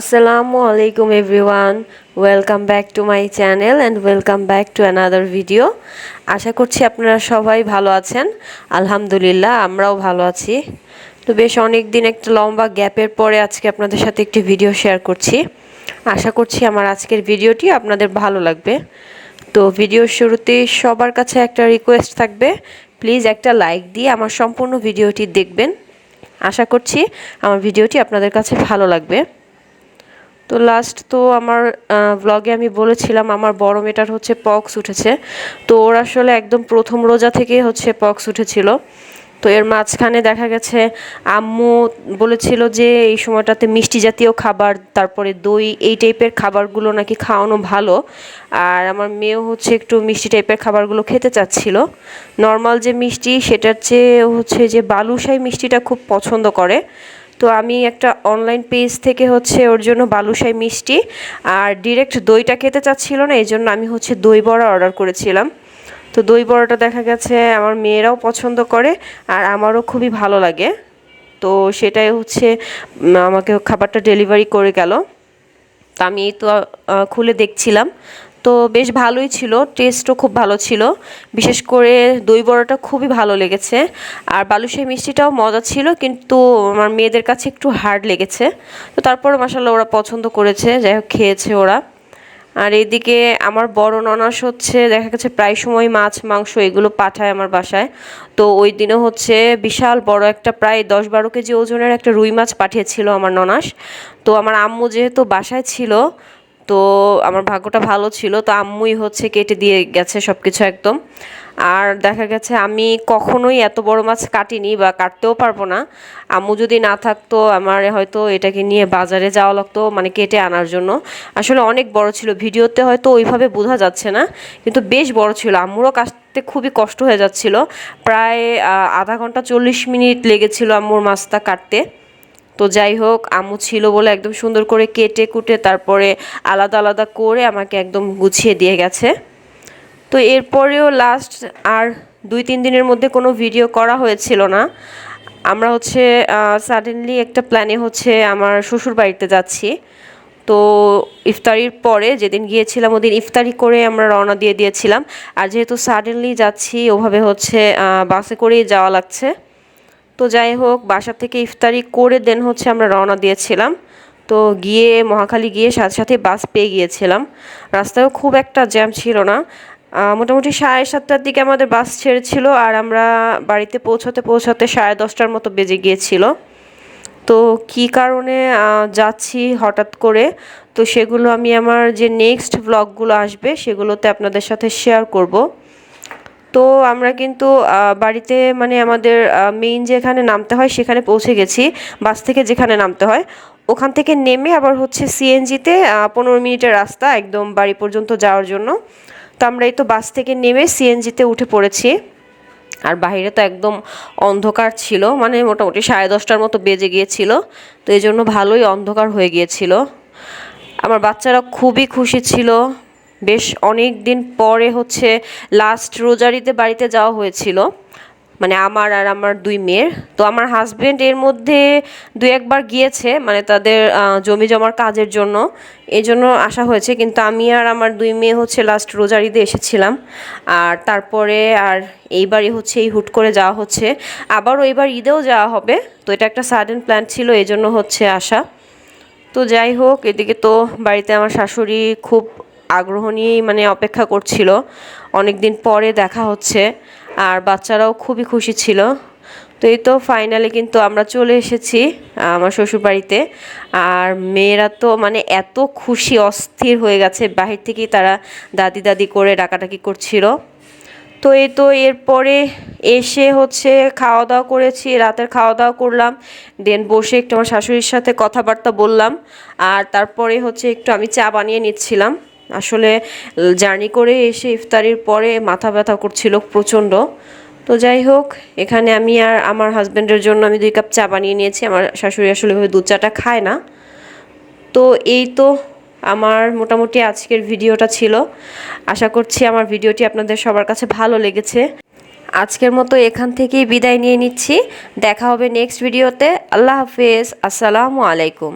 Assalamu আলাইকুম everyone. Welcome back to my channel and welcome back to another video আশা করছি আপনারা সবাই ভালো আছেন। আলহামদুলিল্লাহ, আমরাও ভালো আছি। তো বেশ অনেক দিন একটা লম্বা গ্যাপের পরে আজকে আপনাদের সাথে একটি ভিডিও শেয়ার করছি। আশা করছি আমার আজকের ভিডিওটি আপনাদের ভালো লাগবে। তো ভিডিওর শুরুতে সবার কাছে একটা রিকোয়েস্ট থাকবে। প্লিজ একটা লাইক দিয়ে আমার সম্পূর্ণ ভিডিওটি দেখবেন। আশা করছি আমার ভিডিওটি আপনাদের কাছে ভালো লাগবে। তো লাস্ট তো আমার ব্লগে আমি বলেছিলাম আমার বড় মেয়েটার হচ্ছে পক্স উঠেছে। তো ওর আসলে একদম প্রথম রোজা থেকেই হচ্ছে পক্স উঠেছিল। তো এর মাঝখানে দেখা গেছে আম্মু বলেছিল যে এই সময়টাতে মিষ্টি জাতীয় খাবার, তারপরে দই, এই টাইপের খাবারগুলো নাকি খাওয়ানো ভালো। আর আমার মেয়েও হচ্ছে একটু মিষ্টি টাইপের খাবারগুলো খেতে চাচ্ছিল। নর্মাল যে মিষ্টি, সেটার চেয়ে হচ্ছে যে বালুশাই মিষ্টিটা খুব পছন্দ করে। তো আমি একটা অনলাইন পেজ থেকে হচ্ছে ওর জন্য বালুশাই মিষ্টি আর ডিরেক্ট দইটা খেতে চাচ্ছিল না, এই জন্য আমি হচ্ছে দই বড়া অর্ডার করেছিলাম। তো দই বড়াটা দেখা গেছে আমার মেয়েরাও পছন্দ করে আর আমারও খুবই ভালো লাগে। তো সেটাই হচ্ছে আমাকে খাবারটা ডেলিভারি করে গেল। তো আমি তো খুলে দেখছিলাম। তো বেশ ভালোই ছিল টেস্টও খুব ভালো ছিল। বিশেষ করে দই বড়াটা খুবই ভালো লেগেছে। আর বালুশাহী মিষ্টিটাও মজা ছিল, কিন্তু আমার মেয়েদের কাছে একটু হার্ড লেগেছে। তো তারপরে মাসাল্লাহ ওরা পছন্দ করেছে, যাই হোক খেয়েছে ওরা। আর এইদিকে আমার বড় ননাস হচ্ছে, দেখা গেছে প্রায় সময় মাছ, মাংস এগুলো পাঠায় আমার বাসায়। তো ওই দিনে হচ্ছে বিশাল বড় একটা, প্রায় দশ বারো কেজি ওজনের একটা রুই মাছ পাঠিয়েছিল আমার ননাস। তো আমার আম্মু যেহেতু বাসায় ছিল তো আমার ভাগ্যটা ভালো ছিল, তো আম্মুই হচ্ছে কেটে দিয়ে গেছে সব কিছু একদম। আর দেখা গেছে আমি কখনোই এত বড় মাছ কাটিনি বা কাটতেও পারব না। আম্মু যদি না থাকতো, আমার হয়তো এটাকে নিয়ে বাজারে যাওয়া লাগতো মানে কেটে আনার জন্য। আসলে অনেক বড় ছিল, ভিডিওতে হয়তো ওইভাবে বোঝা যাচ্ছে না, কিন্তু বেশ বড় ছিল। আম্মুরও কাটতে খুবই কষ্ট হয়ে যাচ্ছিল। প্রায় আধা ঘণ্টা চল্লিশ মিনিট লেগেছিল আম্মুর মাছটা কাটতে। তো যাই হোক, আম্মু ছিল বলে একদম সুন্দর করে কেটে কুটে তারপরে আলাদা আলাদা করে আমাকে একদম গুছিয়ে দিয়ে গেছে। তো এরপরেও লাস্ট আর দুই তিন দিনের মধ্যে কোনো ভিডিও করা হয়েছিল না। আমরা হচ্ছে সাডেনলি একটা প্ল্যানে হচ্ছে আমার শ্বশুর বাড়িতে যাচ্ছি। তো ইফতারির পরে যেদিন গিয়েছিলাম ওদিন ইফতারি করে আমরা রওনা দিয়ে দিয়েছিলাম। আর যেহেতু সাডেনলি যাচ্ছি, ওভাবে হচ্ছে বাসে করেই যাওয়া লাগছে। তো যাই হোক, বাসা থেকে ইফতারি করে দেন হচ্ছে আমরা রওনা দিয়েছিলাম। তো গিয়ে, মহাখালী গিয়ে সাথে সাথে বাস পেয়ে গিয়েছিলাম। রাস্তায়ও খুব একটা জ্যাম ছিল না। মোটামুটি সাড়ে সাতটার দিকে আমাদের বাস ছেড়েছিল আর আমরা বাড়িতে পৌঁছাতে পৌঁছাতে সাড়ে দশটার মতো বেজে গিয়েছিল। তো কি কারণে যাচ্ছি হঠাৎ করে, তো সেগুলো আমি আমার যে নেক্সট ব্লগগুলো আসবে, সেগুলোতে আপনাদের সাথে শেয়ার করব। তো আমরা কিন্তু বাড়িতে মানে আমাদের মেইন যেখানে নামতে হয় সেখানে পৌঁছে গেছি। বাস থেকে যেখানে নামতে হয়, ওখান থেকে নেমে আবার হচ্ছে সিএনজিতে পনেরো মিনিটের রাস্তা একদম বাড়ি পর্যন্ত যাওয়ার জন্য। তো আমরা এই তো বাস থেকে নেমে সিএনজিতে উঠে পড়েছি। আর বাইরে তো একদম অন্ধকার ছিল মানে মোটামুটি সাড়ে দশটার মতো বেজে গিয়েছিল। তো এই জন্য ভালোই অন্ধকার হয়ে গিয়েছিল। আমার বাচ্চারা খুবই খুশি ছিল। বেশ অনেক দিন পরে হচ্ছে লাস্ট রোজারিতে বাড়িতে যাওয়া হয়েছিল। মানে আমার আর আমার দুই মেয়ের। তো আমার হাজব্যান্ড এর মধ্যে দু একবার গিয়েছে মানে তাদের জমি জমার কাজের জন্য। এই জন্য আসা হয়েছে, কিন্তু আমি আর আমার দুই মেয়ে হচ্ছে লাস্ট রোজার ঈদে এসেছিলাম। আর তারপরে আর এইবারই হচ্ছে এই হুট করে যাওয়া হচ্ছে। আবার এবার ঈদেও যাওয়া হবে। তো এটা একটা সাডেন প্ল্যান ছিল, এই জন্য হচ্ছে আসা। তো যাই হোক, এদিকে তো বাড়িতে আমার শাশুড়ি খুব আগ্রহ নিয়েই মানে অপেক্ষা করছিল। অনেক দিন পরে দেখা হচ্ছে, আর বাচ্চারাও খুবই খুশি ছিল। তো এই তো ফাইনালি কিন্তু আমরা চলে এসেছি আমার শ্বশুরবাড়িতে। আর মেয়েরা তো মানে এত খুশি, অস্থির হয়ে গেছে। বাহির থেকেই তারা দাদি দাদি করে ডাকাডাকি করছিল। তো এই তো এরপরে এসে হচ্ছে খাওয়া দাওয়া করেছি, রাতের খাওয়া দাওয়া করলাম। দেন বসে একটু আমার শাশুড়ির সাথে কথাবার্তা বললাম। আর তারপরে হচ্ছে একটু আমি চা বানিয়ে নিচ্ছিলাম। আসলে জার্নি করে এসে ইফতারির পরে মাথা ব্যথা করছিল প্রচণ্ড। তো যাই হোক, এখানে আমি আর আমার হাজব্যান্ডের জন্য আমি দুই কাপ চা বানিয়ে নিয়েছি। আমার শাশুড়ি আসলে ওইভাবে দুধ চাটা খায় না। তো এই তো আমার মোটামুটি আজকের ভিডিওটা ছিল। আশা করছি আমার ভিডিওটি আপনাদের সবার কাছে ভালো লেগেছে। আজকের মতো এখান থেকেই বিদায় নিয়ে নিচ্ছি। দেখা হবে নেক্সট ভিডিওতে। আল্লাহ হাফেজ। আসসালামু আলাইকুম।